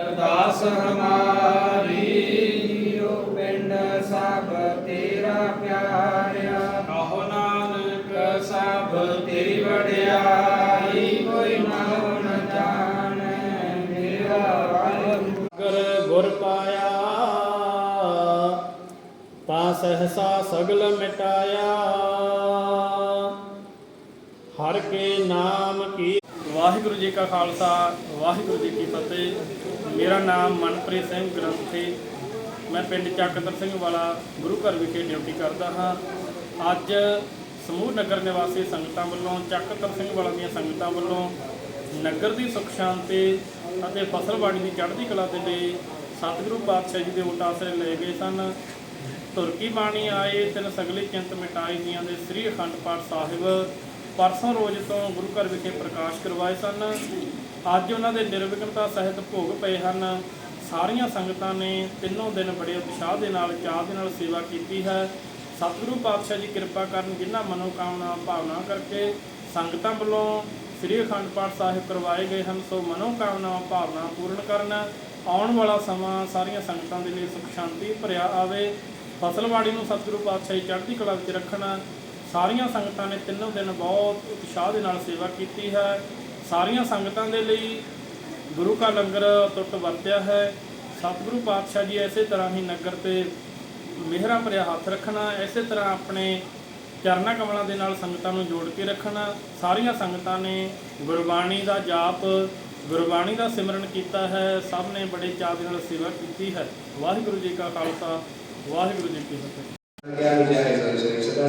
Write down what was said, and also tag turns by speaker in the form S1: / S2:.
S1: ਅਰਦਾਸ ਹਮਾਰੀ ਜੀਉ ਪਿੰਡ ਸਭ ਤੇਰਾ ਪਿਆਰਿਆ। ਕਹੋ ਨਾਨਕ ਸਭ ਤੇਰੀ ਵਡਿਆਈ ਕੋਈ ਨਾ ਨ ਜਾਣੈ ਮੇਰਾ ਵਾਹਿਗੁਰੂ
S2: ਗੁਰ ਪਾਇਆ ਤਾਂ ਸਹਸਾ ਸਗਲ ਮਿਟਾਇਆ। ਹਰ ਕੇ ਨਾਮ ਕੀ ਵਾਹਿਗੁਰੂ ਜੀ ਕਾ ਖਾਲਸਾ, ਵਾਹਿਗੁਰੂ ਜੀ ਕੀ ਫਤਿਹ। ਮੇਰਾ ਨਾਮ ਮਨਪ੍ਰੀਤ ਸਿੰਘ ਗ੍ਰੰਥੀ। ਮੈਂ ਪਿੰਡ ਚੱਕਦਰ ਸਿੰਘ ਵਾਲਾ, ਗੁਰੂ ਘਰ ਵਿਖੇ ਡਿਊਟੀ ਕਰਦਾ ਹਾਂ। ਅੱਜ ਸਮੂਹ ਨਗਰ ਨਿਵਾਸੀ ਸੰਗਤਾਂ ਵੱਲੋਂ ਚੱਕਦਰ ਸਿੰਘ ਵਾਲਾ ਦੀਆਂ ਸੰਗਤਾਂ ਵੱਲੋਂ ਨਗਰ ਦੀ ਸੁਖ ਸ਼ਾਂਤੀ ਅਤੇ ਫਸਲਬਾੜੀ ਦੀ ਚੜ੍ਹਦੀ ਕਲਾ ਦੇ ਲਈ ਸਤਿਗੁਰੂ ਪਾਤਸ਼ਾਹ ਜੀ ਦੇ ਓਟ ਆਸਰੇ ਲਏ ਗਏ ਸਨ। ਤੁਰਕੀ ਬਾਣੀ ਆਏ ਤਿੰਨ ਸਗਲੀ ਚਿੰਤ ਮਿਟਾਈ ਦੀਆਂ ਦੇ ਸ੍ਰੀ ਅਖੰਡ ਪਾਠ ਸਾਹਿਬ ਪਰਸੋਂ ਰੋਜ਼ ਤੋਂ ਗੁਰੂ ਘਰ ਵਿਖੇ ਪ੍ਰਕਾਸ਼ ਕਰਵਾਏ ਸਨ। ਅੱਜ ਉਹਨਾਂ ਦੇ ਨਿਰਵਿਘਨਤਾ ਸਹਿਤ ਭੋਗ ਪਏ ਹਨ। ਸਾਰੀਆਂ ਸੰਗਤਾਂ ਨੇ ਤਿੰਨੋਂ ਦਿਨ ਬੜੇ ਉਤਸ਼ਾਹ ਦੇ ਨਾਲ ਚਾਹ ਦੇ ਨਾਲ ਸੇਵਾ ਕੀਤੀ ਹੈ। ਸਤਿਗੁਰੂ ਪਾਤਸ਼ਾਹ ਜੀ ਕਿਰਪਾ ਕਰਨ ਜਿਨ੍ਹਾਂ ਮਨੋਕਾਮਨਾ ਭਾਵਨਾ ਕਰਕੇ ਸੰਗਤਾਂ ਵੱਲੋਂ ਸ੍ਰੀ ਅਖੰਡ ਪਾਠ ਸਾਹਿਬ ਕਰਵਾਏ ਗਏ ਹਨ, ਸੋ ਮਨੋਕਾਮਨਾ ਭਾਵਨਾ ਪੂਰਨ ਕਰਨ, ਆਉਣ ਵਾਲਾ ਸਮਾਂ ਸਾਰੀਆਂ ਸੰਗਤਾਂ ਦੇ ਲਈ ਸੁਖ ਸ਼ਾਂਤੀ ਭਰਿਆ ਆਵੇ। ਫਸਲਵਾੜੀ ਨੂੰ ਸਤਿਗੁਰੂ ਪਾਤਸ਼ਾਹ ਜੀ ਚੜ੍ਹਦੀ ਕਲਾ ਵਿੱਚ ਰੱਖਣ ਸਾਰੀਆਂ ਸੰਗਤਾਂ ਨੇ ਤਿੰਨੋਂ ਦਿਨ ਬਹੁਤ ਉਤਸ਼ਾਹ ਦੇ ਨਾਲ ਸੇਵਾ ਕੀਤੀ ਹੈ। ਸਾਰੀਆਂ ਸੰਗਤਾਂ ਦੇ ਲਈ ਗੁਰੂ ਕਾ ਲੰਗਰ ਟੁੱਟ ਵਰਤਿਆ ਹੈ। ਸਤਿਗੁਰੂ ਪਾਤਸ਼ਾਹ ਜੀ ਐਸੇ ਤਰ੍ਹਾਂ ਹੀ ਨਗਰ ਤੇ ਮਿਹਰਾਂ ਭਰਿਆ ਹੱਥ ਰੱਖਣਾ ਐਸੇ ਤਰ੍ਹਾਂ ਆਪਣੇ ਚਰਨਾ ਕਮਲਾਂ ਦੇ ਨਾਲ ਸੰਗਤਾਂ ਨੂੰ ਜੋੜ ਕੇ ਰੱਖਣਾ। ਸਾਰੀਆਂ ਸੰਗਤਾਂ ਨੇ ਗੁਰਬਾਣੀ ਦਾ ਜਾਪ, ਗੁਰਬਾਣੀ ਦਾ ਸਿਮਰਨ ਕੀਤਾ ਹੈ। ਸਭ ਨੇ ਬੜੇ ਚਾਅ ਦੇ ਨਾਲ ਸੇਵਾ ਕੀਤੀ ਹੈ। ਵਾਹਿਗੁਰੂ ਜੀ ਕਾ ਖਾਲਸਾ, ਵਾਹਿਗੁਰੂ ਜੀ ਕੀ ਫਤਿਹ।
S3: yang jari solusi sebab